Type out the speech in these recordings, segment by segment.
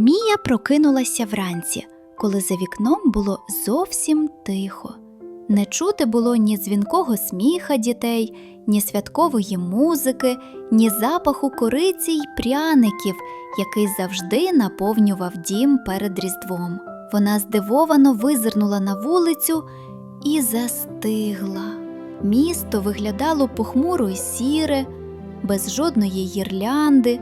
Мія прокинулася вранці, коли за вікном було зовсім тихо. Не чути було ні дзвінкого сміха дітей, ні святкової музики, ні запаху кориці й пряників, який завжди наповнював дім перед Різдвом. Вона здивовано визирнула на вулицю і застигла. Місто виглядало похмуро й сіре, без жодної гірлянди,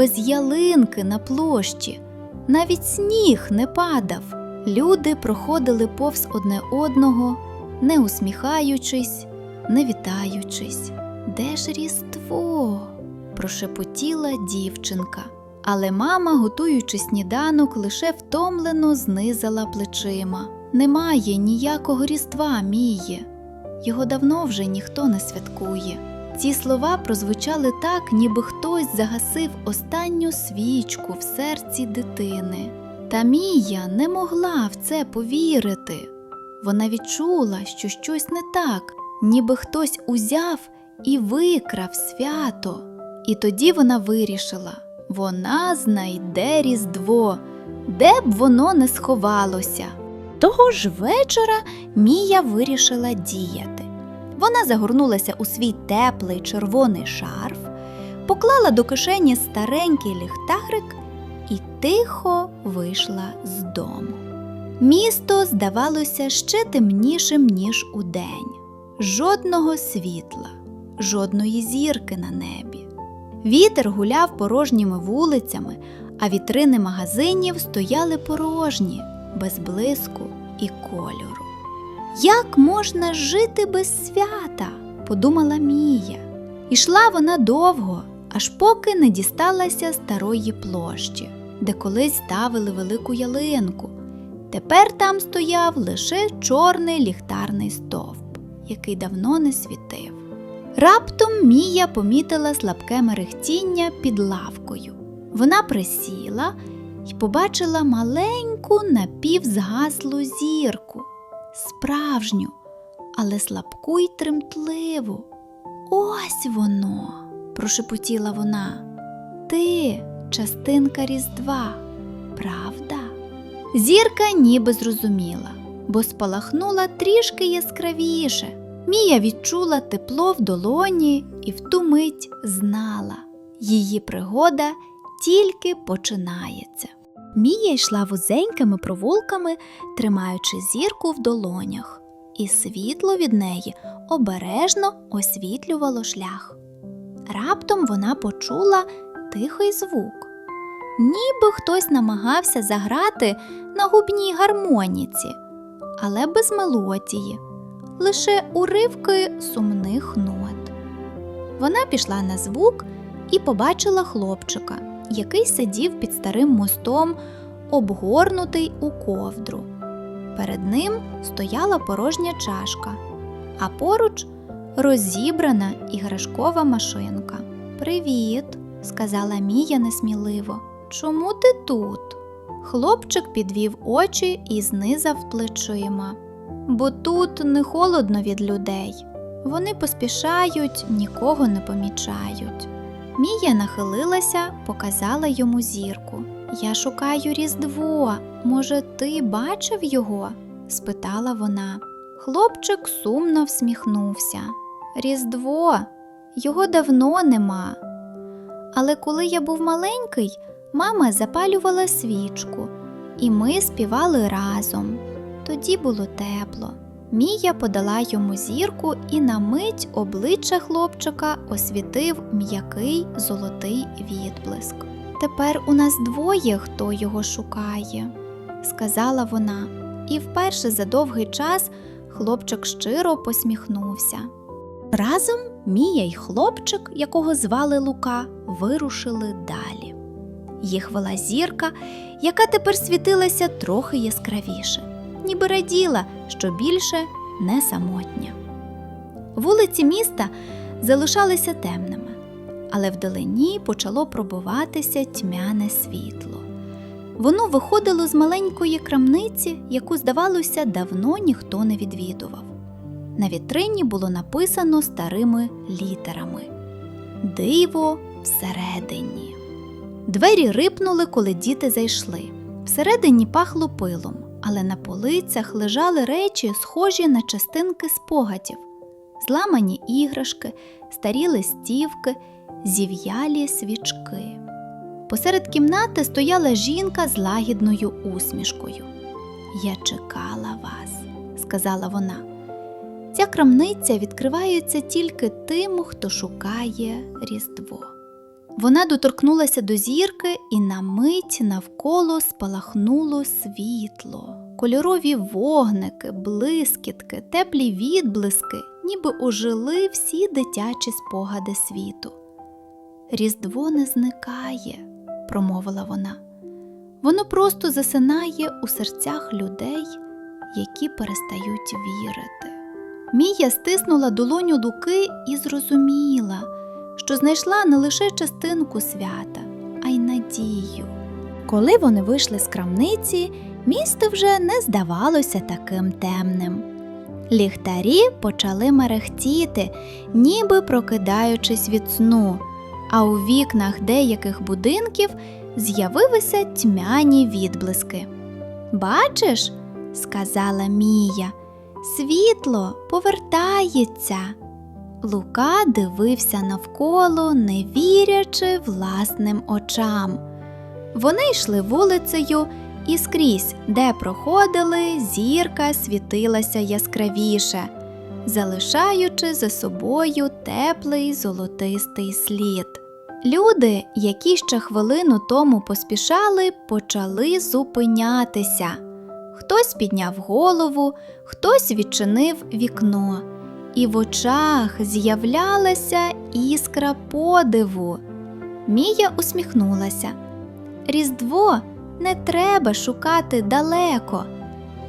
без ялинки на площі. Навіть сніг не падав. Люди проходили повз одне одного, не усміхаючись, не вітаючись. Де ж Різдво? прошепотіла дівчинка. Але мама, готуючи сніданок, лише втомлено знизала плечима. Немає ніякого різдва, Міє. Його давно вже ніхто не святкує. Ці слова прозвучали так, ніби хтось загасив останню свічку в серці дитини. Та Мія не могла в це повірити. Вона відчула, що щось не так, ніби хтось узяв і викрав свято. І тоді вона вирішила вона знайде Різдво, де б воно не сховалося. Того ж вечора Мія вирішила діяти. Вона загорнулася у свій теплий червоний шарф, поклала до кишені старенький ліхтарик і тихо вийшла з дому. Місто здавалося ще темнішим, ніж удень. Жодного світла, жодної зірки на небі. Вітер гуляв порожніми вулицями, а вітрини магазинів стояли порожні, без блиску і кольору. Як можна жити без свята? подумала Мія. Ішла вона довго, аж поки не дісталася старої площі, де колись ставили велику ялинку. Тепер там стояв лише чорний ліхтарний стовп, який давно не світив. Раптом Мія помітила слабке мерехтіння під лавкою. Вона присіла і побачила маленьку напівзгаслу зірку, справжню, але слабку й тремтливу. Ось воно, прошепотіла вона. Ти частинка Різдва, правда? Зірка ніби зрозуміла, бо спалахнула трішки яскравіше. Мія відчула тепло в долоні і в ту мить знала, її пригода тільки починається. Мія йшла вузенькими провулками, тримаючи зірку в долонях, і світло від неї обережно освітлювало шлях. Раптом вона почула тихий звук, ніби хтось намагався заграти на губній гармоніці, але без мелодії, лише уривки сумних нот. Вона пішла на звук і побачила хлопчика, який сидів під старим мостом, обгорнутий у ковдру. Перед ним стояла порожня чашка, а поруч розібрана іграшкова машинка. Привіт, сказала Мія несміливо. Чому ти тут? Хлопчик підвів очі і знизав плечима. Бо тут не холодно від людей. Вони поспішають, нікого не помічають. Мія нахилилася, показала йому зірку. Я шукаю Різдво. Може, ти бачив його? спитала вона. Хлопчик сумно всміхнувся. Різдво, його давно нема. Але коли я був маленький, мама запалювала свічку, і ми співали разом. Тоді було тепло. Мія подала йому зірку, і на мить обличчя хлопчика освітив м'який золотий відблиск. Тепер у нас двоє, хто його шукає, сказала вона, і вперше за довгий час хлопчик щиро посміхнувся. Разом Мія й хлопчик, якого звали Лука, вирушили далі. Їх вела зірка, яка тепер світилася трохи яскравіше, ніби раділа, що більше не самотня. Вулиці міста залишалися темними, але вдалині почало пробиватися тьмяне світло. Воно виходило з маленької крамниці, яку, здавалося, давно ніхто не відвідував. На вітрині було написано старими літерами Диво всередині. Двері рипнули, коли діти зайшли. Всередині пахло пилом, але на полицях лежали речі, схожі на частинки спогадів, зламані іграшки, старі листівки, зів'ялі свічки. Посеред кімнати стояла жінка з лагідною усмішкою. Я чекала вас, сказала вона. Ця крамниця відкривається тільки тим, хто шукає Різдво. Вона доторкнулася до зірки, і на мить навколо спалахнуло світло, кольорові вогники, блискітки, теплі відблиски, ніби ожили всі дитячі спогади світу. Різдво не зникає, промовила вона. Воно просто засинає у серцях людей, які перестають вірити. Мія стиснула долоню Луки і зрозуміла, що знайшла не лише частинку свята, а й надію. Коли вони вийшли з крамниці, місто вже не здавалося таким темним. Ліхтарі почали мерехтіти, ніби прокидаючись від сну, а у вікнах деяких будинків з'явилися тьмяні відблиски. Бачиш, сказала Мія, світло повертається. Лука дивився навколо, не вірячи власним очам. Вони йшли вулицею, і скрізь, де проходили, зірка світилася яскравіше, залишаючи за собою теплий золотистий слід. Люди, які ще хвилину тому поспішали, почали зупинятися. Хтось підняв голову, хтось відчинив вікно, і в очах з'являлася іскра подиву. Мія усміхнулася. Різдво не треба шукати далеко,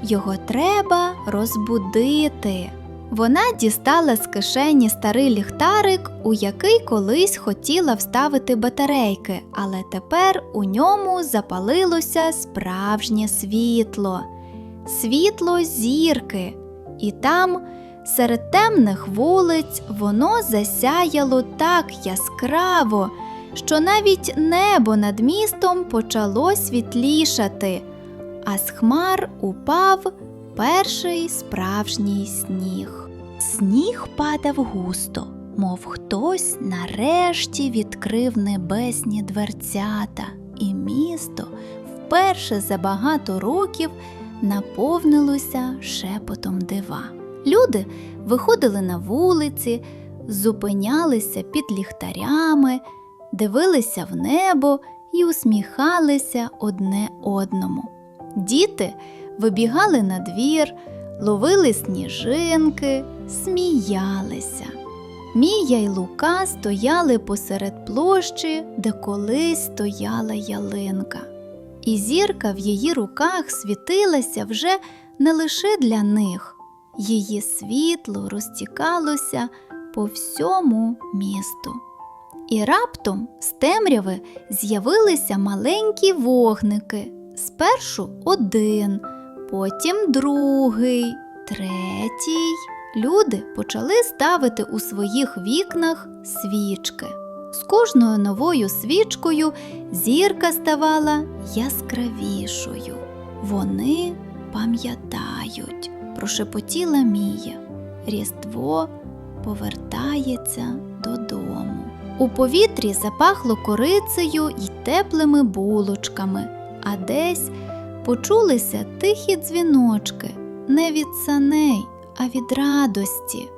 його треба розбудити. Вона дістала з кишені старий ліхтарик, у який колись хотіла вставити батарейки, але тепер у ньому запалилося справжнє світло, світло зірки, і там, серед темних вулиць, воно засяяло так яскраво, що навіть небо над містом почало світлішати, а з хмар упав перший справжній сніг. Сніг падав густо, мов хтось нарешті відкрив небесні дверцята, і місто вперше за багато років наповнилося шепотом дива. Люди виходили на вулиці, зупинялися під ліхтарями, дивилися в небо і усміхалися одне одному. Діти вибігали на двір, ловили сніжинки, сміялися. Мія й Лука стояли посеред площі, де колись стояла ялинка, і зірка в її руках світилася вже не лише для них, її світло розтікалося по всьому місту. І раптом з темряви з'явилися маленькі вогники. Спершу один, потім другий, третій. Люди почали ставити у своїх вікнах свічки. З кожною новою свічкою зірка ставала яскравішою. Вони пам'ятають, прошепотіла Мія. Різдво повертається додому. У повітрі запахло корицею й теплими булочками, а десь почулися тихі дзвіночки не від саней, а від радості.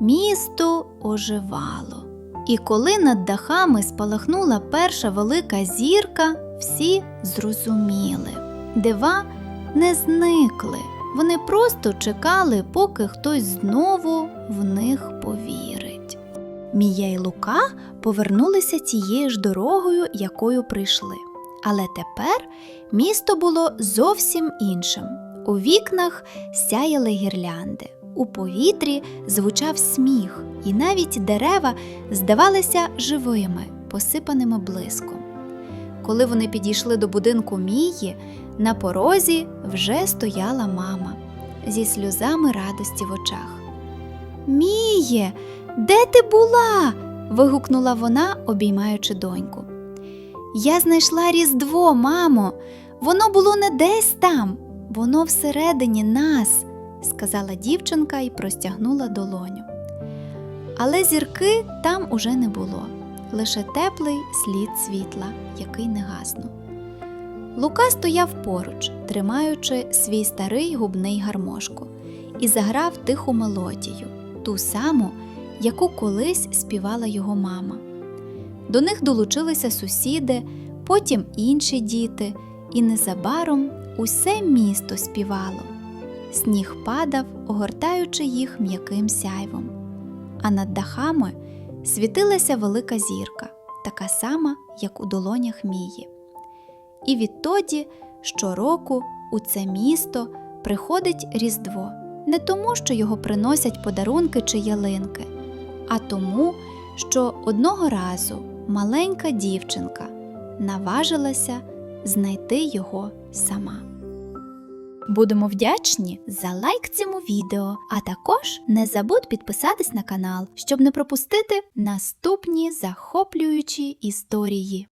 Місто оживало. І коли над дахами спалахнула перша велика зірка, всі зрозуміли. Дива не зникли, вони просто чекали, поки хтось знову в них повірить. Мія й Лука повернулися тією ж дорогою, якою прийшли. Але тепер місто було зовсім іншим. У вікнах сяяли гірлянди, у повітрі звучав сміх, і навіть дерева здавалися живими, посипаними блиском. Коли вони підійшли до будинку Мії, на порозі вже стояла мама зі сльозами радості в очах. Міє, де ти була? вигукнула вона, обіймаючи доньку. Я знайшла Різдво, мамо. Воно було не десь там, воно всередині нас, сказала дівчинка і простягнула долоню. Але зірки там уже не було, лише теплий слід світла, який не гаснув. Лука стояв поруч, тримаючи свій старий губний гармошку, і заграв тиху мелодію, ту саму, яку колись співала його мама. До них долучилися сусіди, потім інші діти, і незабаром усе місто співало. Сніг падав, огортаючи їх м'яким сяйвом, а над дахами світилася велика зірка, така сама, як у долонях Мії. І відтоді щороку у це місто приходить Різдво не тому, що його приносять подарунки чи ялинки, а тому, що одного разу маленька дівчинка наважилася знайти його сама. Будемо вдячні за лайк цьому відео, а також не забудь підписатись на канал, щоб не пропустити наступні захоплюючі історії.